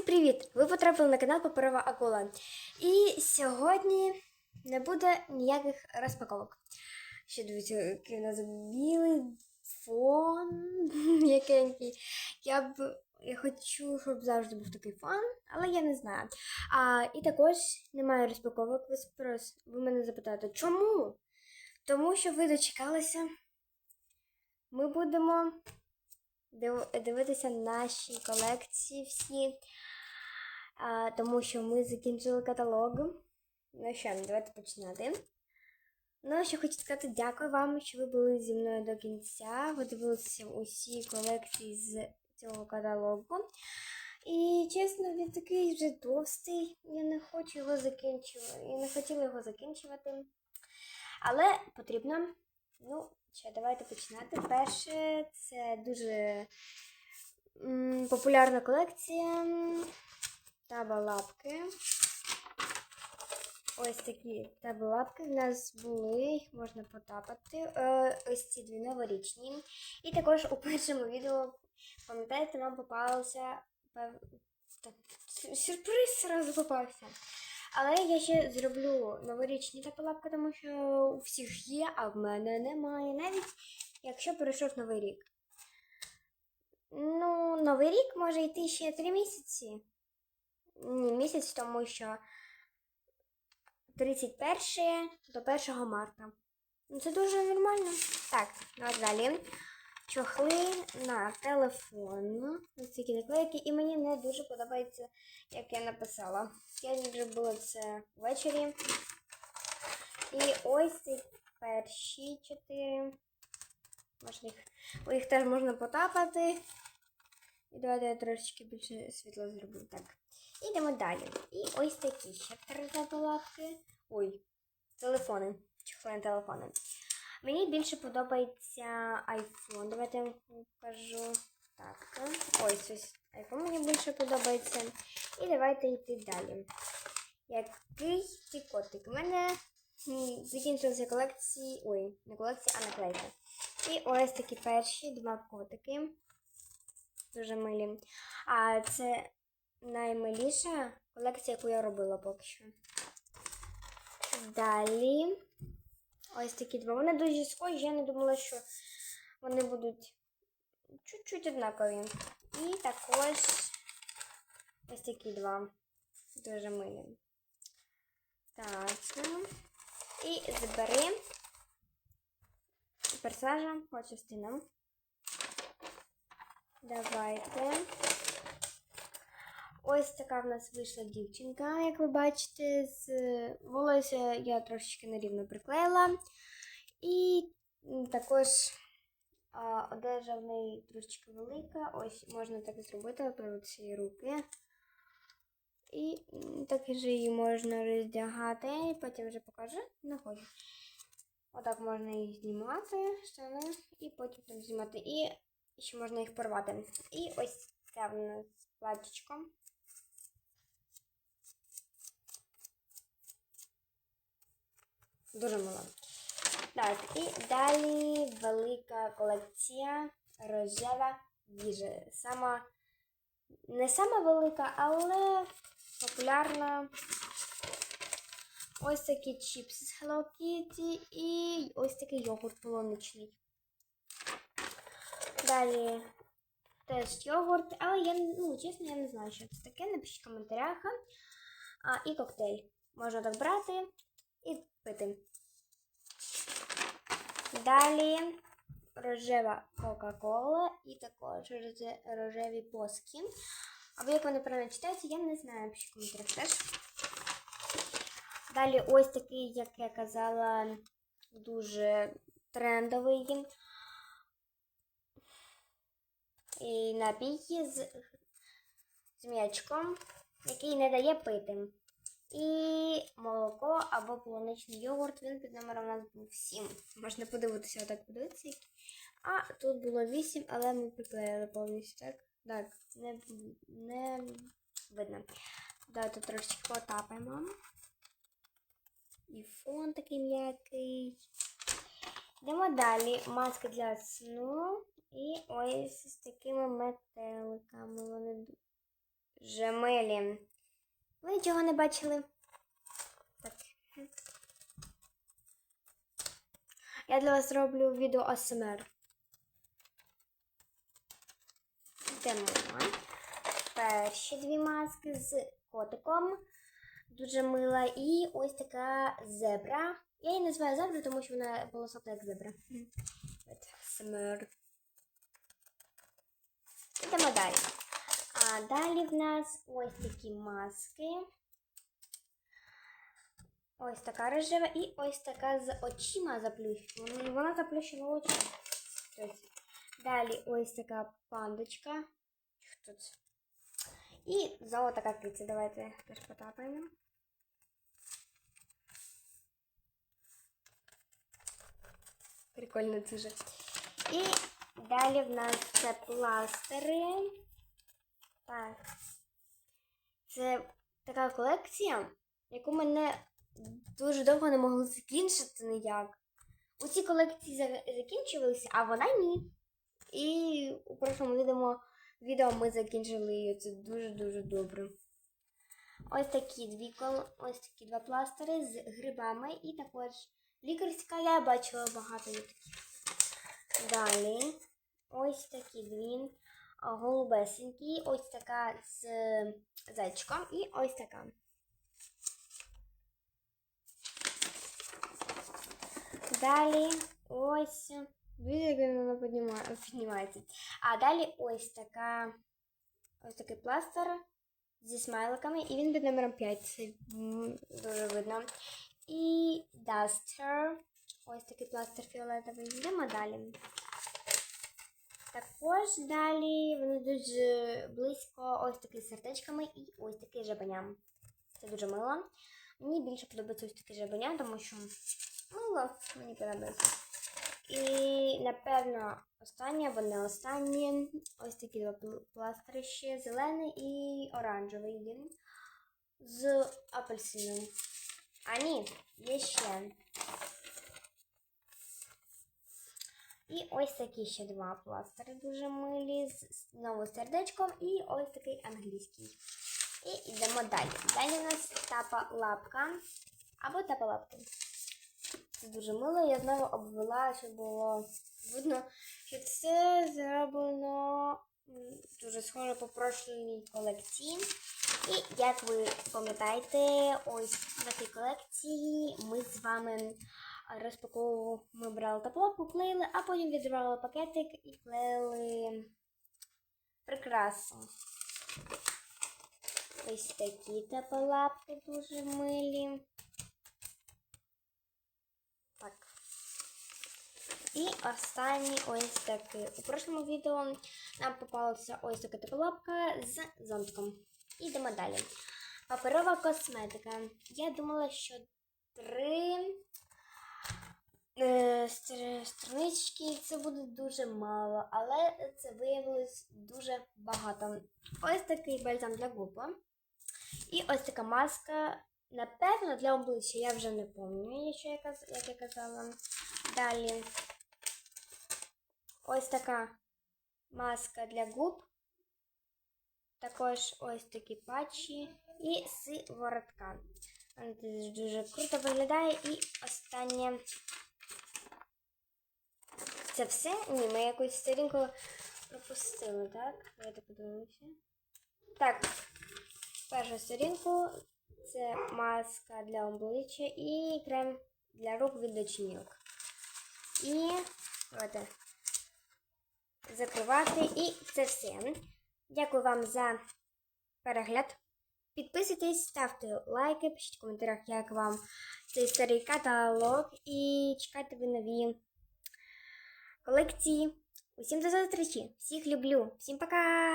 Всім привіт! Ви потрапили на канал Паперова Акула. І сьогодні не буде ніяких розпаковок. Ще дивіться, який у нас білий фон якенький. Я б я хочу, щоб завжди був такий фон, але я не знаю. А, і також немає розпаковок. Ви ви мене запитаєте, чому? Тому що ви дочекалися. Ми будемо дивитися наші колекції всі, а, тому що ми закінчили каталог. Ну що, давайте починати. Ну, що хочу сказати, дякую вам, що ви були зі мною до кінця. Ви дивилися усі колекції з цього каталогу. І чесно, він такий вже товстий. Я не хочу його закінчувати. Я не хотіла його закінчувати. Але потрібно. Ну, що, давайте починати. Перше, це дуже м, популярна колекція табалапки. Ось такі табалапки в нас були, їх можна потапати. Е, ось ці дві новорічні. І також у першому відео, пам'ятаєте, нам попалося пев... так, сюрприз зразу попався. Але я ще зроблю новорічні табалапки, тому що у всіх є, а в мене немає. Навіть якщо пройшов новий рік. Ну, новий рік може йти ще три місяці. Ні, місяць, тому що 31 до 1 марта. Ну, Це дуже нормально. Так, давай далі. Чохли на телефон. Ось такі наклейки. І мені не дуже подобається, як я написала. Я вже було це ввечері. І ось ці перші чотири. Можна їх, бо їх теж можна потапати. І давайте я трошечки більше світло зроблю. Так. Ідемо далі. І ось такі ще три забалавки. Ой, телефони. Чехли телефони. Мені більше подобається iPhone. Давайте я вам покажу. Так. Ось ось iPhone мені більше подобається. І давайте йти далі. Який ти котик? У мене м, закінчилися колекції. Ой, не колекція, а наклейка. І ось такі перші два котики. Дуже милі. А це наймиліша колекція, яку я робила поки що. Далі. Ось такі два. Вони дуже схожі, я не думала, що вони будуть чуть-чуть однакові. І також ось такі два. Дуже милі. Так. І збери персонажа по частинам. Давайте. Ось така в нас вийшла дівчинка, як ви бачите, з волосся я трошечки нерівно приклеїла. І також а, одежа в неї трошечки велика. Ось можна так зробити, повернутися її руки. І так же її можна роздягати, і потім вже покажу. Не хочу. Отак можна їх знімати, штани, і потім там знімати. І ще можна їх порвати. І ось таке в нас платічко. Дуже мало. Так, і далі велика колекція рожева їжа. Сама не сама велика, але популярна. Ось такі чіпси з Hello Kitty і ось такий йогурт полуничний. Далі теж йогурт, але я ну, чесно, я не знаю, що це таке. Напишіть в коментарях. А, і коктейль. Можна так брати і пити. Далі рожева Кока-Кола і також рожеві поски. Або як вони правильно читаються, я не знаю, напишіть в коментарях теж. Далі ось такий, як я казала, дуже трендовий. І напій з, з м'ячком, який не дає пити. І молоко або полуничний йогурт. Він під номером у нас був 7. Можна подивитися, отак подивитися. А тут було 8, але ми приклеїли повністю, так? Так, не, не видно. Давайте трошечки потапаємо. І фон такий м'який. Йдемо далі. Маска для сну. І ось з такими метеликами. Вони дуже милі. Ви нічого не бачили? Так. Я для вас зроблю відео АСМР. Йдемо. Перші дві маски з котиком. Дуже мила. І ось така зебра. Я її називаю зебра, тому що вона полосата як зебра. От. Йдемо далі. А далі в нас ось такі маски. Ось така рожева і ось така з очима заплющена. Вона заплющила очі. Тобто, Далі ось така пандочка. Хто це? І знову така киця. Давайте теж потапаємо. Прикольно дуже. І далі в нас це пластири. Так. Це така колекція, яку мене дуже довго не могли закінчити ніяк. Усі колекції за- закінчувалися, а вона ні. І у прошлому відео, відео ми закінчили її. Це дуже-дуже добре. Ось такі дві ось такі два пластири з грибами і також лікарська. Я бачила багато таких. Далі ось такі дві голубесенькі, ось така з зайчиком і ось така. Далі ось. Дивіться, як вона піднімається. А далі ось така ось такий пластир зі смайликами, і він під номером 5. Дуже видно. І Duster. Ось такий пластир фіолетовий. Йдемо далі. Також далі вони дуже близько ось такі сердечками і ось такі жабеням. Це дуже мило. Мені більше подобається ось такі жабеня, тому що мило мені подобається. І, напевно, останнє не останнє. Ось такі два пластири ще зелений і оранжевий він з апельсином. А ні, є ще. І ось такі ще два пластири дуже милі з знову сердечком і ось такий англійський. І йдемо далі. Далі у нас тапа лапка або тапа лапки. Це дуже мило. Я знову обвела, щоб було видно, що це зроблено дуже схоже по прошлій колекції. І як ви пам'ятаєте, ось в цій колекції ми з вами розпаковували, ми брали таблоку, клеїли, а потім відривали пакетик і клеїли прикрасу. Ось такі тапалапки дуже милі. Так. І останній ось такий. У прошлому відео нам попалася ось така тапалапка з зонтиком. Ідемо далі. Паперова косметика. Я думала, що три странички це буде дуже мало, але це виявилось дуже багато. Ось такий бальзам для губ. І ось така маска. Напевно, для обличчя я вже не пам'ятаю, що я каз- як я казала. Далі ось така маска для губ. Також ось такі патчі і сиворотка. Дуже, дуже круто виглядає. І останнє. Це все? Ні, ми якусь сторінку пропустили, так? Давайте подивимося. Так, першу сторінку це маска для обличчя і крем для рук від очінок. І давайте закривати. І це все. Дякую вам за перегляд. Підписуйтесь, ставте лайки, пишіть в коментарях, як вам цей старий каталог. І чекайте ви нові колекції. Усім до зустрічі! Всіх люблю! Всім пока!